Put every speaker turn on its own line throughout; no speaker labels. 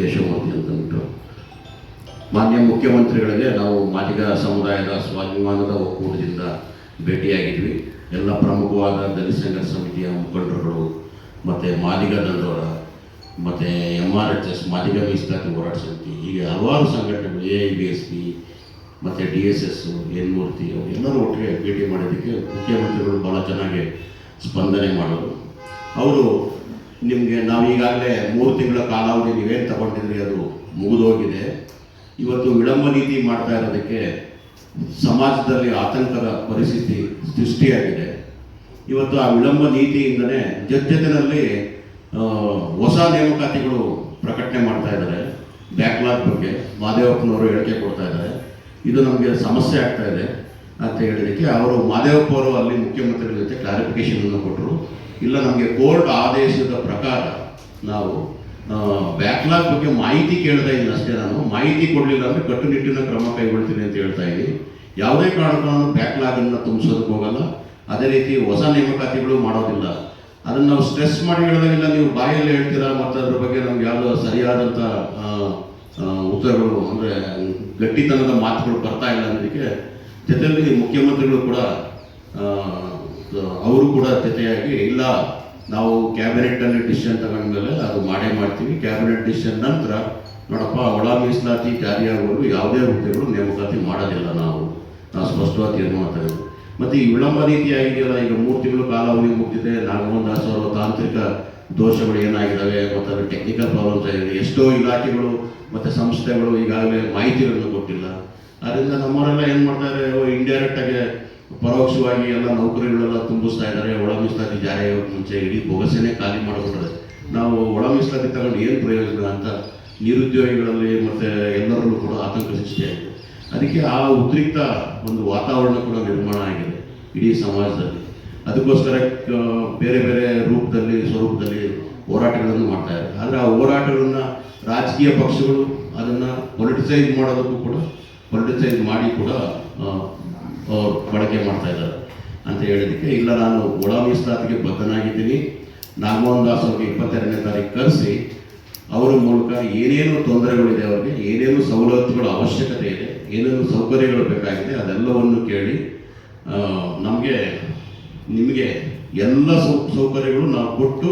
ಕೇಶವಮೂರ್ತಿ ಅಂತ ಅಂದ್ಬಿಟ್ಟು ಮಾನ್ಯ ಮುಖ್ಯಮಂತ್ರಿಗಳಿಗೆ ನಾವು ಮಾದಿಗ ಸಮುದಾಯದ ಸ್ವಾಭಿಮಾನದ ಒಕ್ಕೂಟದಿಂದ ಭೇಟಿಯಾಗಿದ್ವಿ. ಎಲ್ಲ ಪ್ರಮುಖವಾದ ದಲಿತ ಸಂಘ ಸಮಿತಿಯ ಮುಖಂಡರುಗಳು, ಮತ್ತು ಮಾದಿಗ ದಂಡೋರ ಮತ್ತು M R H S Madiga ಮೀಸಲಾತಿ ಹೋರಾಟ ಸಮಿತಿ, ಹೀಗೆ ಹಲವಾರು ಸಂಘಟನೆಗಳು A I B S P ಮತ್ತು D S S N Murthy ಅವರೆಲ್ಲರೂ ಒಟ್ಟಿಗೆ ಭೇಟಿ ಮಾಡಿದ್ದಕ್ಕೆ ಮುಖ್ಯಮಂತ್ರಿಗಳು ಭಾಳ ಚೆನ್ನಾಗಿ ಸ್ಪಂದನೆ ಮಾಡೋರು ಅವರು ನಿಮಗೆ ನಾವು ಈಗಾಗಲೇ ಮೂರು ತಿಂಗಳ ಕಾಲಾವಧಿ ನೀವೇನು ತಗೊಂಡಿದ್ರಿ, ಅದು ಮುಗಿದೋಗಿದೆ. ಇವತ್ತು ವಿಳಂಬ ನೀತಿ ಮಾಡ್ತಾ ಇರೋದಕ್ಕೆ ಸಮಾಜದಲ್ಲಿ ಆತಂಕದ ಪರಿಸ್ಥಿತಿ ಸೃಷ್ಟಿಯಾಗಿದೆ. ಇವತ್ತು ಆ ವಿಳಂಬ ನೀತಿಯಿಂದನೇ ಜೊತೆನಲ್ಲಿ ಹೊಸ ನೇಮಕಾತಿಗಳು ಪ್ರಕಟಣೆ ಮಾಡ್ತಾ ಇದ್ದಾರೆ. ಬ್ಯಾಕ್ಲಾಗ್ ಬಗ್ಗೆ ಮಾದೇವಪ್ಪನವರು ಹೇಳಿಕೆ ಕೊಡ್ತಾ ಇದ್ದಾರೆ. ಇದು ನಮಗೆ ಸಮಸ್ಯೆ ಆಗ್ತಾ ಇದೆ. ಅಂತ ಹೇಳಿದಕ್ಕೆ ಅವರು ಮಾದೇವಪ್ಪ ಅಲ್ಲಿ ಮುಖ್ಯಮಂತ್ರಿಗಳ ಜೊತೆ ಕ್ಲಾರಿಫಿಕೇಶನ್ ಅನ್ನು ಕೊಟ್ಟರು. ಇಲ್ಲ, ನಮಗೆ ಕೋರ್ಟ್ ಆದೇಶದ ಪ್ರಕಾರ ನಾವು ಬ್ಯಾಕ್ಲಾಗ್ ಬಗ್ಗೆ ಮಾಹಿತಿ ಕೇಳ್ತಾ ಇದ್ದೀನಿ ಅಷ್ಟೇ ನಾನು. ಮಾಹಿತಿ ಕೊಡಲಿಲ್ಲ ಅಂದರೆ ಕಟ್ಟುನಿಟ್ಟಿನ ಕ್ರಮ ಕೈಗೊಳ್ತೀನಿ ಅಂತ ಹೇಳ್ತಾ ಇದ್ದೀನಿ. ಯಾವುದೇ ಕಾರಣಕ್ಕೂ ನಾನು ಬ್ಯಾಕ್ಲಾಗನ್ನು ತುಂಬಿಸೋದಕ್ಕೆ ಹೋಗಲ್ಲ. ಅದೇ ರೀತಿ ಹೊಸ ನೇಮಕಾತಿಗಳು ಮಾಡೋದಿಲ್ಲ. ಅದನ್ನು ನಾವು ಸ್ಟ್ರೆಸ್ ಮಾಡಿ ಹೇಳಿದಾಗೆಲ್ಲ ನೀವು ಬಾಯಲ್ಲಿ ಹೇಳ್ತೀರಾ? ಮತ್ತು ಅದ್ರ ಬಗ್ಗೆ ನಮ್ಗೆ ಯಾವುದೋ ಸರಿಯಾದಂಥ ಉತ್ತರಗಳು ಅಂದರೆ ಗಟ್ಟಿತನದ ಮಾತುಗಳು ಬರ್ತಾ ಇಲ್ಲ ಅನ್ನೋದಕ್ಕೆ ಜೊತೆಯಲ್ಲಿ ಮುಖ್ಯಮಂತ್ರಿಗಳು ಕೂಡ ಅವರು ಕೂಡ ಜೊತೆಯಾಗಿ, ಇಲ್ಲ, ನಾವು ಕ್ಯಾಬಿನೆಟ್ನಲ್ಲಿ ಡಿಸಿಷನ್ ತಗೊಂಡ್ಮೇಲೆ ಅದು ಮಾಡೇ ಮಾಡ್ತೀವಿ. ಕ್ಯಾಬಿನೆಟ್ ಡಿಸಿಷನ್ ನಂತರ, ನೋಡಪ್ಪ, ಒಳ ಮೀಸಲಾತಿ ಜಾರಿಯಾಗುವವರೆಗೂ ಯಾವುದೇ ಹುದ್ದೆಗಳು ನೇಮಕಾತಿ ಮಾಡೋದಿಲ್ಲ ನಾವು. ನಾವು ಸ್ಪಷ್ಟವಾಗಿ ತೀರ್ಮಾನ ತಗೊಂಡು ಮತ್ತು ಈ ವಿಳಂಬ ನೀತಿ ಈಗ ಮೂರು ತಿಂಗಳು ಕಾಲಾವಧಿ ಮುಗ್ದಿದೆ ನಾಗಮೋಹನ್ ದಾಸ್ ತಾಂತ್ರಿಕ ದೋಷಗಳು ಏನಾಗಿದ್ದಾವೆ, ಮತ್ತು ಟೆಕ್ನಿಕಲ್ ಪ್ರಾಬ್ಲಮ್ಸ್ ಆಗಿದೆ ಎಷ್ಟೋ ಇಲಾಖೆಗಳು ಮತ್ತು ಸಂಸ್ಥೆಗಳು ಈಗಾಗಲೇ ಮಾಹಿತಿಗಳನ್ನು ಕೊಟ್ಟಿಲ್ಲ. ಅದರಿಂದ ನಮ್ಮವರೆಲ್ಲ ಏನು ಮಾಡ್ತಾರೆ ಇಂಡೈರೆಕ್ಟಾಗಿ ಪರೋಕ್ಷವಾಗಿ ಎಲ್ಲ ನೌಕರಿಗಳೆಲ್ಲ ತುಂಬಿಸ್ತಾ ಇದ್ದಾರೆ. ಒಳ ಮೀಸಲಾತಿ ಜಾರಿ ಮುಂಚೆ ಇಡೀ ಬೊಗಸೆನೇ ಖಾಲಿ ಮಾಡಿಬಿಟ್ರೆ ನಾವು ಒಳ ಮೀಸಲಾತಿ ತಗೊಂಡು ಏನು ಪ್ರಯೋಜನ ಅಂತ ನಿರುದ್ಯೋಗಿಗಳಲ್ಲಿ ಮತ್ತು ಎಲ್ಲರಲ್ಲೂ ಕೂಡ ಆತಂಕ ಸೃಷ್ಟಿಯಾಗಿದೆ ಅದಕ್ಕೆ ಆ ಉದ್ರಿಕ್ತ ಒಂದು ವಾತಾವರಣ ಕೂಡ ನಿರ್ಮಾಣ ಆಗಿದೆ ಇಡೀ ಸಮಾಜದಲ್ಲಿ. ಅದಕ್ಕೋಸ್ಕರ ಬೇರೆ ಬೇರೆ ರೂಪದಲ್ಲಿ, ಸ್ವರೂಪದಲ್ಲಿ ಹೋರಾಟಗಳನ್ನು ಮಾಡ್ತಾ ಇದ್ದಾರೆ. ಆದರೆ ಆ ಹೋರಾಟಗಳನ್ನ ರಾಜಕೀಯ ಪಕ್ಷಗಳು ಅದನ್ನು ಪೊಲಿಟಿಸೈಸ್ ಮಾಡೋದಕ್ಕೂ ಕೂಡ ಪೊಲಿಟಿಸೈಸ್ ಮಾಡಿ ಕೂಡ ಬಳಕೆ ಮಾಡ್ತಾ ಇದ್ದಾರೆ ಅಂತ ಹೇಳಿದಕ್ಕೆ ಇಲ್ಲ, ನಾನು ಒಳ ಮೀಸಲಾತಿಗೆ ಬದ್ಧನಾಗಿದ್ದೀನಿ. ನಾಗಮೋಹನ್ ದಾಸ್ ಅವ್ರಿಗೆ ಇಪ್ಪತ್ತೆರಡನೇ ತಾರೀಕು ಕರೆಸಿ, ಅವರ ಮೂಲಕ ಏನೇನು ತೊಂದರೆಗಳಿದೆ ಅವರಿಗೆ, ಏನೇನು ಸವಲತ್ತುಗಳ ಅವಶ್ಯಕತೆ ಇದೆ, ಏನೇನು ಸೌಕರ್ಯಗಳು ಬೇಕಾಗಿದೆ, ಅದೆಲ್ಲವನ್ನು ಕೇಳಿ ನಮಗೆ, ನಿಮಗೆ ಎಲ್ಲ ಸೌ, ಸೌಕರ್ಯಗಳು ನಾವು ಕೊಟ್ಟು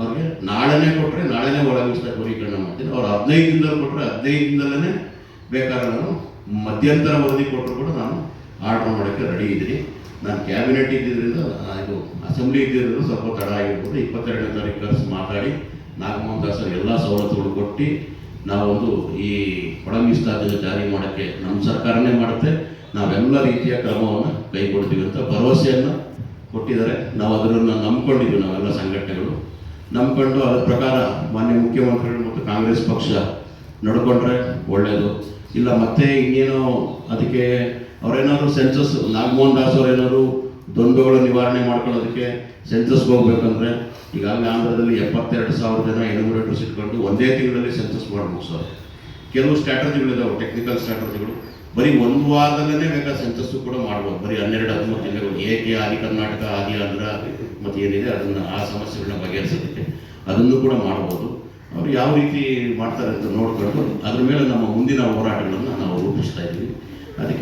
ಅವ್ರಿಗೆ ನಾಳೆನೇ ಕೊಟ್ಟರೆ ನಾಳೆನೇ ಒಳ ಮೀಸಲಾತಿ ವರ್ಗೀಕರಣ ಮಾಡ್ತೀನಿ. ಅವ್ರು ಹದಿನೈದು ದಿನದಲ್ಲಿ ಕೊಟ್ಟರೆ ಹದಿನೈದು ದಿನದಲ್ಲೇ ಬೇಕಾದ್ರೆ ಮಧ್ಯಂತರ ವರದಿ ಕೊಟ್ಟರು ಕೂಡ ನಾನು ಆರ್ಡರ್ ಮಾಡೋಕ್ಕೆ ರೆಡಿ ಇದ್ದೀನಿ. ನಾನು ಕ್ಯಾಬಿನೆಟ್ ಇದ್ದಿದ್ದರಿಂದ ಇದು ಅಸೆಂಬ್ಲಿ ಇದ್ದಿದ್ದರಿಂದ ಸ್ವಲ್ಪ ತಡ ಆಗಿರ್ಬೋದು ಇಪ್ಪತ್ತೆರಡನೇ ತಾರೀಕು ಕರೆಸಿ ಮಾತಾಡಿ, ನಾಗಮೋಹನ್ ದಾಸರ್ ಎಲ್ಲ ಸವಲತ್ತುಗಳು ಕೊಟ್ಟು ನಾವೊಂದು ಈ ಒಳ ಮೀಸಲಾತಿನ ಜಾರಿ ಮಾಡೋಕ್ಕೆ ನಮ್ಮ ಸರ್ಕಾರನೇ ಮಾಡುತ್ತೆ. ನಾವೆಲ್ಲ ರೀತಿಯ ಕ್ರಮವನ್ನು ಕೈಗೊಳ್ತೀವಿ ಅಂತ ಭರವಸೆಯನ್ನು ಕೊಟ್ಟಿದ್ದಾರೆ. ನಾವು ಅದನ್ನು ನಂಬ್ಕೊಂಡಿದ್ವಿ ನಾವೆಲ್ಲ ಸಂಘಟನೆಗಳು. ನಂಬ್ಕೊಂಡು ಅದರ ಪ್ರಕಾರ ಮಾನ್ಯ ಮುಖ್ಯಮಂತ್ರಿಗಳು ಮತ್ತು ಕಾಂಗ್ರೆಸ್ ಪಕ್ಷ ನಡ್ಕೊಂಡ್ರೆ ಒಳ್ಳೆಯದು ಇಲ್ಲ, ಮತ್ತೆ ಇನ್ನೇನೋ ಅದಕ್ಕೆ ಅವರೇನಾದ್ರು ಸೆನ್ಸಸ್ ನಾಗಮೋಹನ್ ದಾಸ್ ಅವರೇನಾದ್ರು ದ್ವಂದ್ವಗಳ ನಿವಾರಣೆ ಮಾಡ್ಕೊಳ್ಳೋದಕ್ಕೆ ಸೆನ್ಸಸ್ಗೆ ಹೋಗ್ಬೇಕಂದ್ರೆ, ಈಗಾಗಲೇ ಆಂಧ್ರದಲ್ಲಿ ಎಪ್ಪತ್ತೆರಡು ಸಾವಿರ ಜನ ಎನುಮರೇಟರ್ಸ್ ಇಟ್ಕೊಂಡು ಒಂದೇ ತಿಂಗಳಲ್ಲಿ ಸೆನ್ಸಸ್ ಮಾಡಿ ಸರ್. ಕೆಲವು ಸ್ಟ್ರಾಟಜಿಗಳಿದಾವೆ ಟೆಕ್ನಿಕಲ್ ಸ್ಟ್ರಾಟಜಿಗಳು ಬರೀ ಒಂದು ವಾರದಲ್ಲೇ ಬೇಕಾದ ಸೆನ್ಸಸ್ಸು ಕೂಡ ಮಾಡ್ಬೋದು. ಬರೀ ಹನ್ನೆರಡು, ಹದಿಮೂರು ಜಿಲ್ಲೆಗಳು ಏಕೆ ಆದಿ ಕರ್ನಾಟಕ ಆದಿ ಆಂಧ್ರ ಮತ್ತು ಏನಿದೆ ಅದನ್ನು ಆ ಸಮಸ್ಯೆಗಳನ್ನ ಬಗೆಹರಿಸೋದಕ್ಕೆ ಅದನ್ನು ಕೂಡ ಮಾಡ್ಬೋದು. ಅವ್ರು ಯಾವ ರೀತಿ ಮಾಡ್ತಾರೆ ಅಂತ ನೋಡ್ಕೊಂಡು ಅದ್ರ ಮೇಲೆ ನಮ್ಮ ಮುಂದಿನ ಹೋರಾಟಗಳನ್ನು ನಾವು ರೂಪಿಸ್ತಾ ಇದ್ದೀವಿ. ಅದಕ್ಕೆ